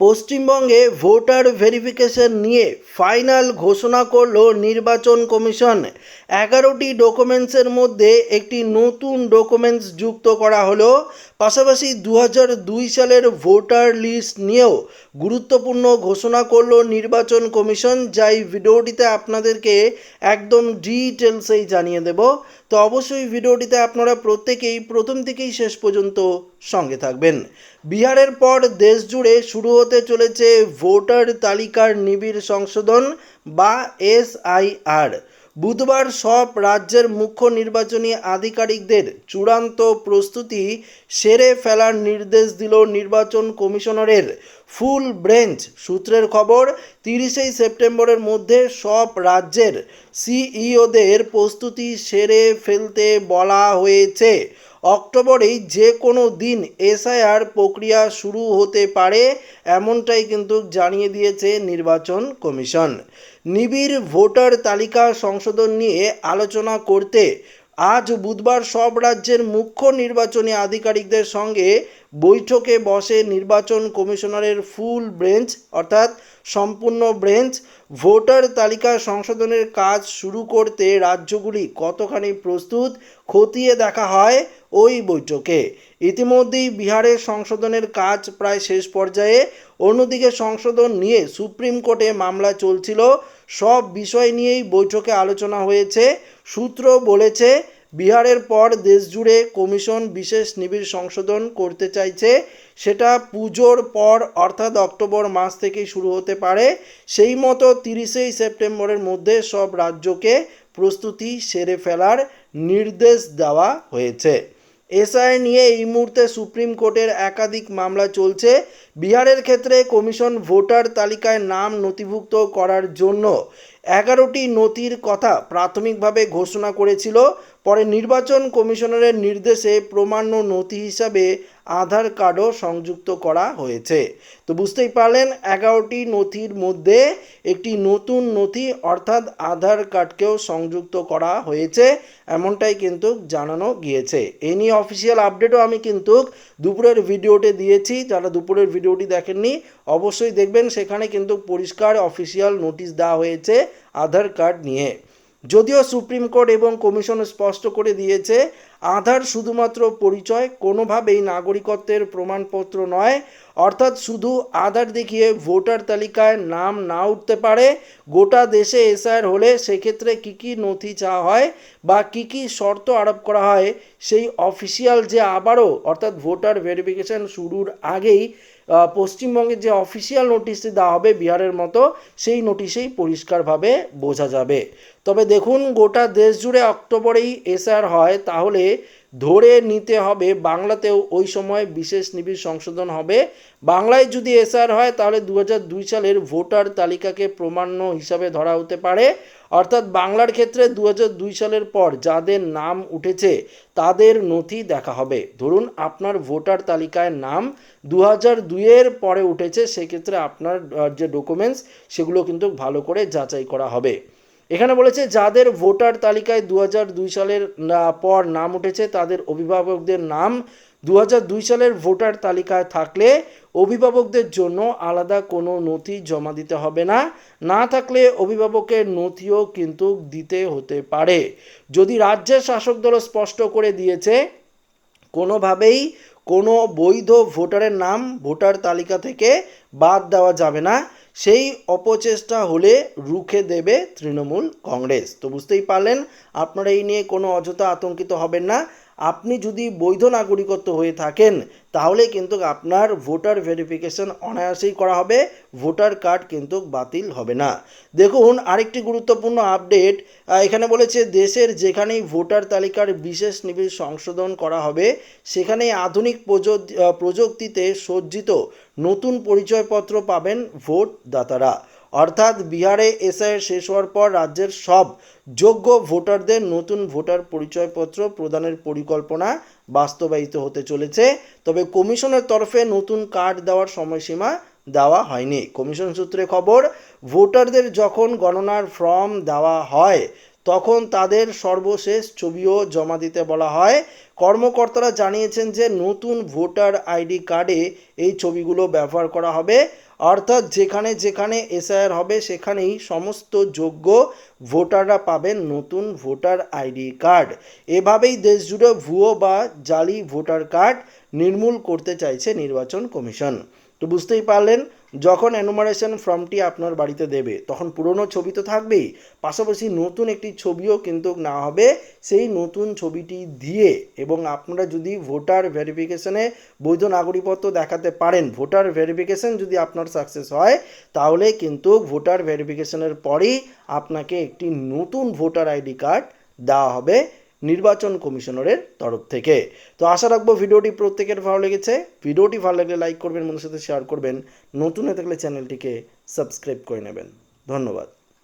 পশ্চিমবঙ্গে voter verification নিয়ে final ঘোষণা করল নির্বাচন কমিশন। এগারোটি ডকুমেন্টসের মধ্যে একটি নতুন ডকুমেন্টস যুক্ত করা হলো। পাশাপাশি দু সালের ভোটার লিস্ট নিয়েও গুরুত্বপূর্ণ ঘোষণা করল নির্বাচন কমিশন। যাই ভিডিওটিতে আপনাদেরকে একদম ডিটেলসেই জানিয়ে দেব। তো অবশ্যই ভিডিওটিতে আপনারা প্রত্যেকেই প্রথম থেকেই শেষ পর্যন্ত সঙ্গে থাকবেন। বিহারের পর দেশ জুড়ে শুরু হতে চলেছে ভোটার তালিকার নিবিড় সংশোধন বা এসআইআর। বুধবার সব রাজ্যের মুখ্য নির্বাচনী আধিকারিকদের চূড়ান্ত প্রস্তুতি সেরে ফেলার নির্দেশ দিল নির্বাচন কমিশনারের ফুল ব্রেঞ্চ সূত্রের খবর, তিরিশেই সেপ্টেম্বরের মধ্যে সব রাজ্যের সিইওদের প্রস্তুতি সেরে ফেলতে বলা হয়েছে। অক্টোবরেই যে কোনো দিন এসআইআর প্রক্রিয়া শুরু হতে পারে, এমনটাই কিন্তু জানিয়ে দিয়েছে নির্বাচন কমিশন। নিবিড় ভোটার তালিকা সংশোধন নিয়ে আলোচনা করতে আজ বুধবার সব রাজ্যের মুখ্য নির্বাচনী আধিকারিকদের সঙ্গে বৈঠকে বসে নির্বাচন কমিশনারের ফুল ব্রেঞ্চ, অর্থাৎ সম্পূর্ণ ব্রেঞ্চ, ভোটার তালিকা সংশোধনের কাজ শুরু করতে রাজ্যগুলি কতখানি প্রস্তুত খতিয়ে দেখা হয় ওই বৈঠকে। ইতিমধ্যেই বিহারের সংশোধনের কাজ প্রায় শেষ পর্যায়ে, অন্যদিকে সংশোধন নিয়ে সুপ্রিম কোর্টে মামলা চলছিল। সব বিষয় নিয়েই বৈঠকে আলোচনা হয়েছে। সূত্র বলেছে, বিহারের পর দেশজুড়ে কমিশন বিশেষ নিবিড় সংশোধন করতে চাইছে। সেটা পুজোর পর, অর্থাৎ অক্টোবর মাস থেকেই শুরু হতে পারে। সেই মতো তিরিশেই সেপ্টেম্বরের মধ্যে সব রাজ্যকে প্রস্তুতি সেরে ফেলার নির্দেশ দেওয়া হয়েছে। এসআই নিয়ে এই মুহূর্তে সুপ্রিম কোর্টের একাধিক মামলা চলছে। বিহারের ক্ষেত্রে কমিশন ভোটার তালিকায় নাম নথিভুক্ত করার জন্য এগারোটি নথির কথা প্রাথমিকভাবে ঘোষণা করেছিল। পরে নির্বাচন কমিশনারের নির্দেশে প্রমাণ্য নথি হিসাবে আধার কার্ডও সংযুক্ত করা হয়েছে। তো বুঝতেই পারলেন, এগারোটি নথির মধ্যে একটি নতুন নথি অর্থাৎ আধার কার্ডকেও সংযুক্ত করা হয়েছে, এমনটাই কিন্তু জানানো গিয়েছে। এই নিয়ে অফিসিয়াল আপডেটও আমি কিন্তু দুপুরের ভিডিওতে দিয়েছি, যারা দুপুরের ভিডিওটি দেখেননি, অবশ্যই দেখবেন, সেখানে কিন্তু পরিষ্কার অফিসিয়াল নোটিশ দেওয়া হয়েছে আধার কার্ড নিয়ে। যদিও সুপ্রিম কোর্ট এবং কমিশন স্পষ্ট করে দিয়েছে, আধার শুধুমাত্র পরিচয়, কোনোভাবেই নাগরিকত্বের প্রমাণপত্র নয়, অর্থাৎ শুধু আধার দেখিয়ে ভোটার তালিকায় নাম না উঠতে পারে, গোটা দেশে এসআর হলে সেক্ষেত্রে কী কী নথি চাওয়া হয় বা কী কী শর্ত আরোপ করা হয়, সেই অফিসিয়াল যে আবারও, অর্থাৎ ভোটার ভেরিফিকেশন শুরুর আগেই পশ্চিমবঙ্গের যে অফিসিয়াল নোটিশটি দেওয়া হবে বিহারের মতো, সেই নোটিশেই পরিষ্কারভাবে বোঝা যাবে। তবে দেখুন, গোটা দেশ জুড়ে অক্টোবরেই এসআর হয়। তাহলে ধরে নিতে হবে বাংলাতেও ওই সময় বিশেষ নিবিড় সংশোধন হবে। বাংলায় যদি এসআর হয়, তাহলে দু দুই সালের ভোটার তালিকাকে প্রমাণ্য হিসাবে ধরা হতে পারে। অর্থাৎ বাংলার ক্ষেত্রে দু দুই সালের পর যাদের নাম উঠেছে, তাদের নথি দেখা হবে। ধরুন, আপনার ভোটার তালিকায় নাম দু হাজার দুইয়ের পরে উঠেছে, সেক্ষেত্রে আপনার যে ডকুমেন্টস সেগুলো কিন্তু ভালো করে যাচাই করা হবে। এখানে বলেছে, যাদের ভোটার তালিকায় দু দুই সালের পর নাম উঠেছে, তাদের অভিভাবকদের নাম দু দুই সালের ভোটার তালিকায় থাকলে অভিভাবকদের জন্য আলাদা কোনো নথি জমা দিতে হবে না। না থাকলে অভিভাবকের নথিও কিন্তু দিতে হতে পারে। যদি রাজ্যের শাসক দল স্পষ্ট করে দিয়েছে, কোনোভাবেই কোনো বৈধ ভোটারের নাম ভোটার তালিকা থেকে বাদ দেওয়া যাবে না। সেই অপচেষ্টা হলে রুখে দেবে তৃণমূল কংগ্রেস। তো বুঝতেই পারলেন, আপনারা এই নিয়ে কোনো অযথা আতঙ্কিত হবেন না। আপনি যদি বৈধ নাগরিকত্ব হয়ে থাকেন, তাহলে কিন্তু আপনার ভোটার ভেরিফিকেশন অনায়াসেই করা হবে, ভোটার কার্ড কিন্তু বাতিল হবে না। দেখুন, আরেকটি গুরুত্বপূর্ণ আপডেট এখানে বলেছে দেশের যেখানেই ভোটার তালিকার বিশেষ নিবিড় সংশোধন করা হবে সেখানে আধুনিক প্রযুক্তিতে সজ্জিত নতুন পরিচয়পত্র পাবেন ভোটদাতারা। অর্থাৎ বিহারে এসআইয়ের শেষ হওয়ার পর রাজ্যের সব যোগ্য ভোটারদের নতুন ভোটার পরিচয়পত্র প্রদানের পরিকল্পনা বাস্তবায়িত হতে চলেছে। তবে কমিশনের তরফে নতুন কার্ড দেওয়ার সময়সীমা দেওয়া হয়নি। কমিশন সূত্রে খবর, ভোটারদের যখন গণনার ফর্ম দেওয়া হয়, তখন তাদের সর্বশেষ ছবিও জমা দিতে বলা হয়। কর্মকর্তারা জানিয়েছেন যে নতুন ভোটার আইডি কার্ডে এই ছবিগুলো ব্যবহার করা হবে। অর্থাৎ যেখানে যেখানে এসআইআর হবে, সেখানেই সমস্ত যোগ্য ভোটাররা পাবেন নতুন ভোটার আইডি কার্ড। এভাবেই দেশ জুড়ে ভুয়ো বা জালি ভোটার কার্ড নির্মূল করতে চাইছে নির্বাচন কমিশন। তো বুঝতেই পারলেন, যখন এনুমারেশন ফর্মটি আপনার বাড়িতে দেবে, তখন পুরনো ছবি তো থাকবেই। পাশাপাশি নতুন একটি ছবিও কিন্তু না হবে। সেই নতুন ছবিটি দিয়ে এবং আপনারা যদি ভোটার ভেরিফিকেশনে বৈধ নাগরিকত্ব দেখাতে পারেন ভোটার ভেরিফিকেশন যদি আপনার সাকসেস হয়, তাহলে কিন্তু ভোটার ভেরিফিকেশনের পরেই আপনাকে একটি নতুন ভোটার আইডি কার্ড দেওয়া হবে। নির্বাচন কমিশনারের তরফ থেকে। তো আশা রাখব ভিডিওটি প্রত্যেকের ভালো লেগেছে। ভিডিওটি ভালো লাগলে লাইক করবেন বন্ধুর সাথে শেয়ার করবেন। নতুন হয়ে থাকলে চ্যানেলটিকে সাবস্ক্রাইব করে নেবেন। ধন্যবাদ।